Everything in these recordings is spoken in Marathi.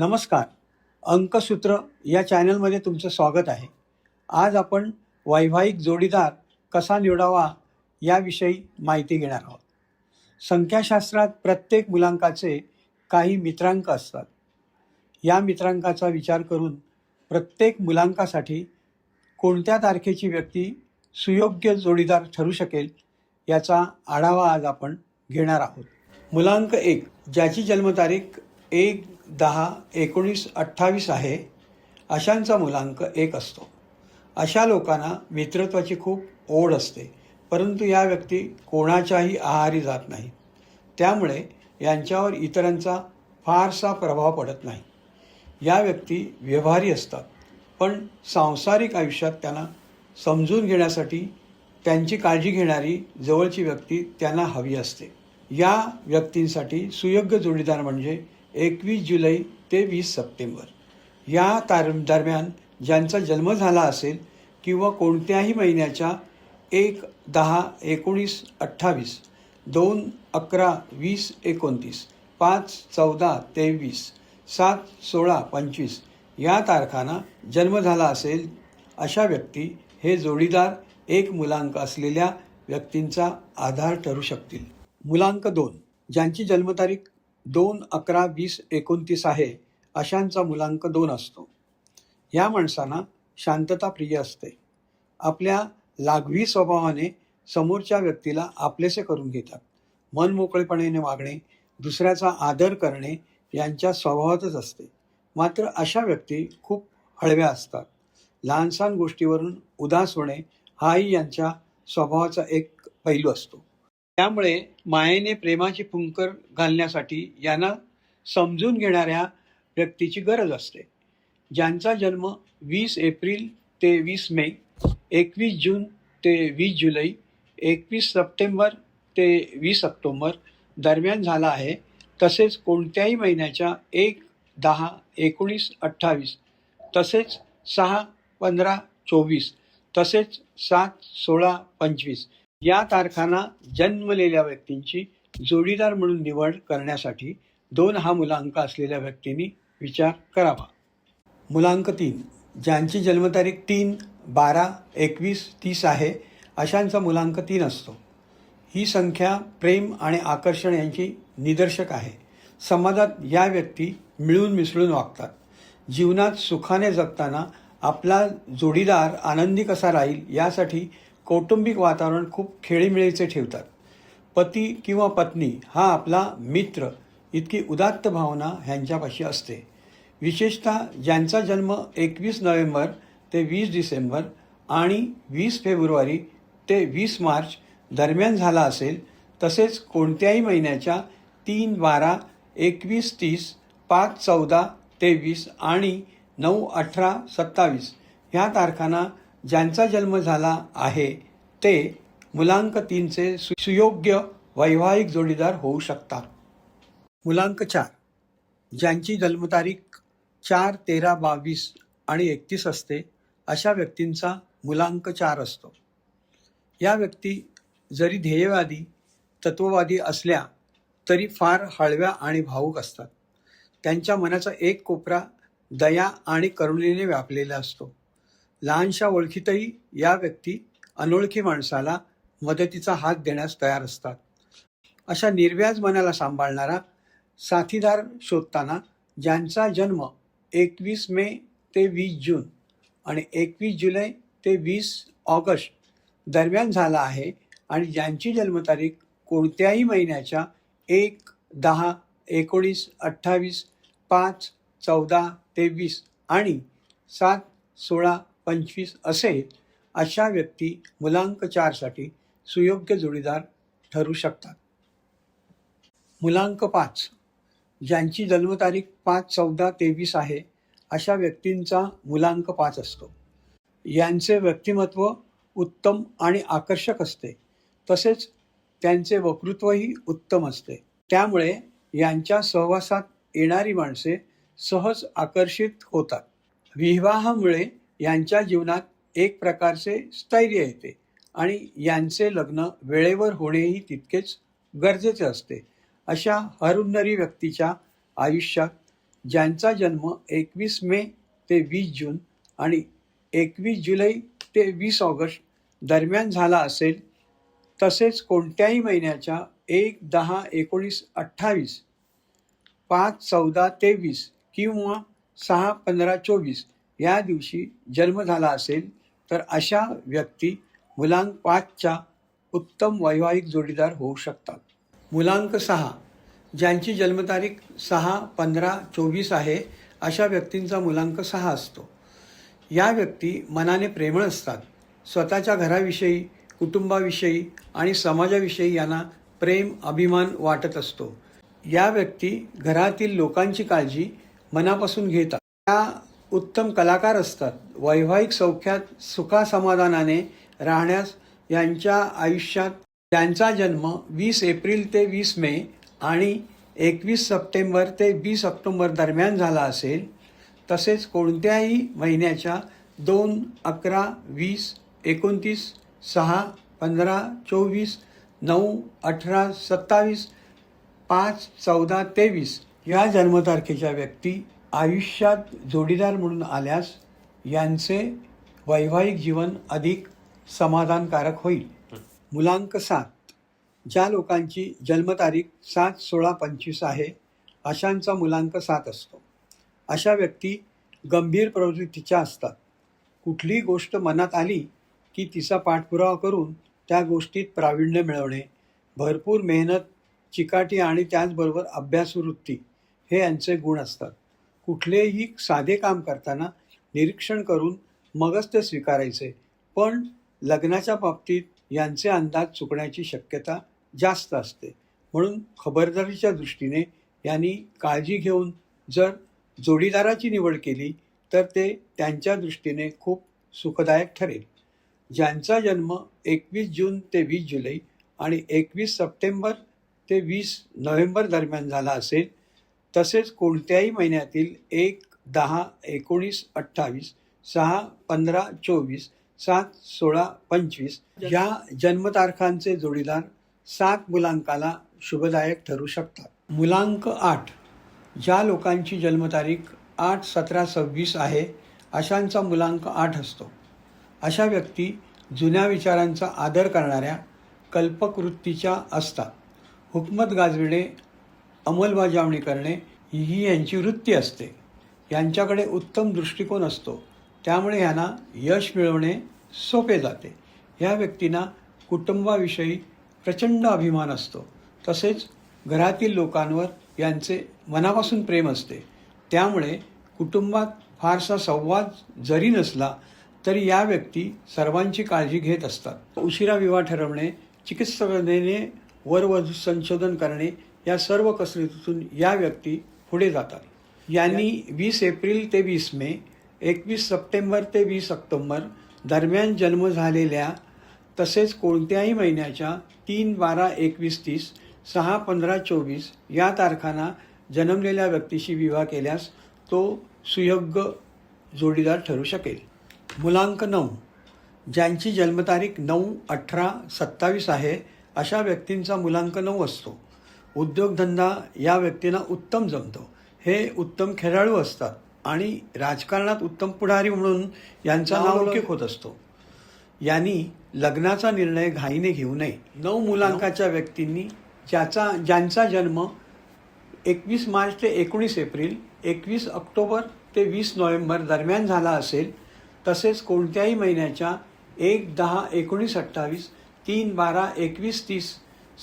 नमस्कार. अंकसूत्र या चॅनलमध्ये तुमचं स्वागत आहे. आज आपण वैवाहिक जोडीदार कसा निवडावा याविषयी माहिती घेणार आहोत. संख्याशास्त्रात प्रत्येक मुलांकाचे काही मित्रांक असतात. या मित्रांकाचा विचार करून प्रत्येक मुलांकासाठी कोणत्या तारखेची व्यक्ती सुयोग्य जोडीदार ठरू शकेल याचा आढावा आज आपण घेणार आहोत. मुलांक एक ज्याची जन्मतारीख एक दहा एकोणीस अठ्ठावीस आहे अशांचा मुलांक एक असतो. अशा लोकांना मित्रत्वाची खूप ओढ असते परंतु या व्यक्ती कोणाच्याही आहारी जात नाही. त्यामुळे यांच्यावर इतरांचा फारसा प्रभाव पडत नाही. या व्यक्ती व्यवहारी असतात पण सांसारिक आयुष्यात त्यांना समजून घेण्यासाठी त्यांची काळजी घेणारी जवळची व्यक्ती त्यांना हवी असते. या व्यक्तींसाठी सुयोग्य जोडीदार म्हणजे एकवीस जुलै ते वीस सप्टेंबर. या तार दरम्यान ज्यांचा जन्म झाला असेल किंवा कोणत्याही महिन्याच्या एक दहा एकोणीस अठ्ठावीस दोन अकरा वीस एकोणतीस पाच चौदा तेवीस सात सोळा पंचवीस या तारखांना जन्म झाला असेल अशा व्यक्ती हे जोडीदार एक मुलांक असलेल्या व्यक्तींचा आधार ठरू शकतील. मुलांक दोन ज्यांची जन्मतारीख दोन अकरा वीस एकोणतीस आहे अशांचा मुलांक दोन असतो. या माणसांना शांतता प्रिय असते. आपल्या लाघवी स्वभावाने समोरच्या व्यक्तीला आपलेसे करून घेतात. मन मोकळेपणाने वागणे दुसऱ्याचा आदर करणे यांच्या स्वभावातच असते. मात्र अशा व्यक्ती खूप हळव्या असतात. लहानसहान गोष्टीवरून उदास होणे हाही यांच्या स्वभावाचा एक पैलू असतो. त्यामुळे मायेने प्रेमाची फुंकर घालण्यासाठी यांना समजून घेणाऱ्या व्यक्तीची गरज असते. ज्यांचा जन्म वीस एप्रिल ते वीस मे एकवीस जून ते वीस जुलै एकवीस सप्टेंबर ते वीस ऑक्टोंबर दरम्यान झाला आहे. तसेच कोणत्याही महिन्याच्या एक दहा एकोणीस अठ्ठावीस तसेच सहा पंधरा चोवीस तसेच सात सोळा पंचवीस या तारखांना जन्मलेल्या व्यक्तींची जोडीदार म्हणून निवड करण्यासाठी दोन हा मुलांक असलेल्या व्यक्तींनी विचार करावा. मुलांक तीन. ज्यांची जन्मतारीख तीन बारा एकवीस तीस आहे अशांचा मुलांक तीन असतो. ही संख्या प्रेम आणि आकर्षण यांची निदर्शक आहे. समाजात या व्यक्ती मिळून मिसळून वागतात. जीवनात सुखाने जगताना आपला जोडीदार आनंदी कसा राहील यासाठी कौटुंबिक वातावरण खूप खेळीमेळीचे ठेवतात. पती किंवा पत्नी हा आपला मित्र इतकी उदात्त भावना ह्यांच्यापाशी असते. विशेषतः ज्यांचा जन्म एकवीस नोव्हेंबर ते वीस डिसेंबर आणि वीस फेब्रुवारी ते वीस मार्च दरम्यान झाला असेल तसेच कोणत्याही महिन्याच्या तीन बारा एकवीस तीस पाच चौदा तेवीस आणि नऊ अठरा सत्तावीस ह्या तारखांना ज्यांचा जन्म झाला आहे ते मुलांक तीनचे सु सुयोग्य वैवाहिक जोडीदार होऊ शकतात. मुलांक चार. ज्यांची जन्मतारीख चार तेरा बावीस आणि एकतीस असते अशा व्यक्तींचा मुलांक चार असतो. या व्यक्ती जरी ध्येयवादी तत्ववादी असल्या तरी फार हळव्या आणि भावूक असतात. त्यांच्या मनाचा एक कोपरा दया आणि करुणेने व्यापलेला असतो. लहानशा ओळखीतही या व्यक्ती अनोळखी माणसाला मदतीचा हात देण्यास तयार असतात. अशा निर्व्याज मनाला सांभाळणारा साथीदार शोधताना ज्यांचा जन्म एकवीस मे ते वीस जून आणि एकवीस जुलै ते वीस ऑगस्ट दरम्यान झाला आहे आणि ज्यांची जन्मतारीख कोणत्याही महिन्याच्या एक दहा एकोणीस अठ्ठावीस पाच चौदा ते वीस आणि सात सोळा पंचवीस असेल अशा व्यक्ती मुलांक चारसाठी सुयोग्य जोडीदार ठरू शकतात. मुलांक पाच. ज्यांची जन्मतारीख पाच चौदा तेवीस आहे अशा व्यक्तींचा मुलांक पाच असतो. यांचे व्यक्तिमत्व उत्तम आणि आकर्षक असते. तसेच त्यांचे वक्तृत्वही उत्तम असते. त्यामुळे यांच्या सहवासात येणारी माणसे सहज आकर्षित होतात. विवाहामुळे यांच्या जीवनात एक प्रकारचे स्थैर्य येते आणि यांचे लग्न वेळेवर होणेही तितकेच गरजेचे असते. अशा हरुन्नरी व्यक्तीच्या आयुष्यात ज्यांचा जन्म एकवीस मे ते वीस जून आणि एकवीस जुलै ते वीस ऑगस्ट दरम्यान झाला असेल तसेच कोणत्याही महिन्याच्या एक दहा एकोणीस अठ्ठावीस पाच चौदा तेवीस किंवा सहा पंधरा चोवीस या दिवशी जन्म झाला असेल तर अशा व्यक्ती मुलांक पाचच्या उत्तम वैवाहिक जोडीदार होऊ शकतात. मुलांक सहा. ज्यांची जन्मतारीख सहा पंधरा चोवीस आहे अशा व्यक्तींचा मुलांक सहा असतो. या व्यक्ती मनाने प्रेमळ असतात. स्वतःच्या घराविषयी कुटुंबाविषयी आणि समाजाविषयी यांना प्रेम अभिमान वाटत असतो. या व्यक्ती घरातील लोकांची काळजी मनापासून घेतात. त्या उत्तम कलाकार असतात. वैवाहिक सौख्यात सुखासमाधानाने राहण्यास यांच्या आयुष्यात त्यांचा जन्म वीस एप्रिल ते वीस मे आणि एकवीस सप्टेंबर ते वीस ऑक्टोंबर दरम्यान झाला असेल. तसेच कोणत्याही महिन्याच्या दोन अकरा वीस एकोणतीस सहा पंधरा चोवीस नऊ अठरा सत्तावीस पाच चौदा तेवीस या जन्मतारखेच्या व्यक्ती आयुष्यात जोडीदार म्हणून आल्यास यांचे वैवाहिक जीवन अधिक समाधानकारक होईल. मुलांक सात. ज्या लोकांची जन्मतारीख सात सोळा पंचवीस आहे अशांचा मुलांक सात असतो. अशा व्यक्ती गंभीर प्रवृत्तीच्या असतात. कुठलीही गोष्ट मनात आली की तिचा पाठपुरावा करून त्या गोष्टीत प्रावीण्य मिळवणे भरपूर मेहनत चिकाटी आणि त्याचबरोबर अभ्यासवृत्ती हे यांचे गुण असतात. कुठलेही साधे काम करताना निरीक्षण करून मगच ते स्वीकारायचे. पण लग्नाच्या बाबतीत यांचे अंदाज चुकण्याची शक्यता जास्त असते. म्हणून खबरदारीच्या दृष्टीने यांनी काळजी घेऊन जर जोडीदाराची निवड केली तर ते त्यांच्या दृष्टीने खूप सुखदायक ठरेल. ज्यांचा जन्म एकवीस जून ते वीस जुलै आणि एकवीस सप्टेंबर ते वीस नोव्हेंबर दरम्यान झाला असेल तसेच कोणत्याही महिन्यातील एक दहा एकोणीस अठ्ठावीस सहा पंधरा चोवीस सात सोळा पंचवीस या जन्मतारखांचे जोडीदार सात मुलांकाला शुभदायक ठरू शकतात. मुलांक आठ. ज्या लोकांची जन्मतारीख आठ सतरा सव्वीस आहे अशांचा मुलांक आठ असतो. अशा व्यक्ती जुन्या विचारांचा आदर करणाऱ्या कल्पकवृत्तीच्या असतात. हुकमत गाजविणे अंमलबजावणी करणे ही यांची वृत्ती असते. यांच्याकडे उत्तम दृष्टिकोन असतो. त्यामुळे यांना यश मिळवणे सोपे जाते. या व्यक्तींना कुटुंबाविषयी प्रचंड अभिमान असतो. तसेच घरातील लोकांवर यांचे मनापासून प्रेम असते. त्यामुळे कुटुंबात फारसा संवाद जरी नसला तरी या व्यक्ती सर्वांची काळजी घेत असतात. उशिरा विवाह ठरवणे चिकित्सकाने वरवधू संशोधन करणे या सर्व कसरतीतून या व्यक्ती पुढे जातात. यांनी वीस एप्रिल ते वीस मे एकवीस सप्टेंबर ते वीस ऑक्टोंबर दरम्यान जन्म झालेल्या तसेच कोणत्याही महिन्याच्या तीन बारा एकवीस तीस सहा पंधरा चोवीस या तारखांना जन्मलेल्या व्यक्तीशी विवाह केल्यास तो सुयोग्य जोडीदार ठरू शकेल. मुलांक नऊ. ज्यांची जन्मतारीख नऊ अठरा सत्तावीस आहे अशा व्यक्तींचा मुलांक नऊ असतो. उद्योगधंदा या व्यक्तींना उत्तम जमतो. हे उत्तम खेळाडू असतात आणि राजकारणात उत्तम पुढारी म्हणून यांचा नावलौकिक होत असतो. यांनी लग्नाचा निर्णय घाईने घेऊ नये. नऊ मुलांकाच्या व्यक्तींनी ज्याचा ज्यांचा जन्म एकवीस मार्च ते एकोणीस एप्रिल एकवीस ऑक्टोबर ते वीस नोव्हेंबर दरम्यान झाला असेल तसेच कोणत्याही महिन्याच्या एक दहा एकोणीस अठ्ठावीस तीन बारा एकवीस तीस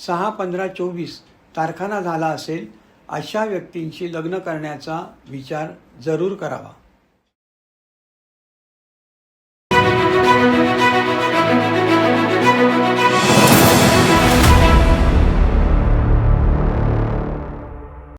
सहा पंधरा चोवीस कारखाना झाला असेल अशा व्यक्तींशी लग्न करण्याचा विचार जरूर करावा.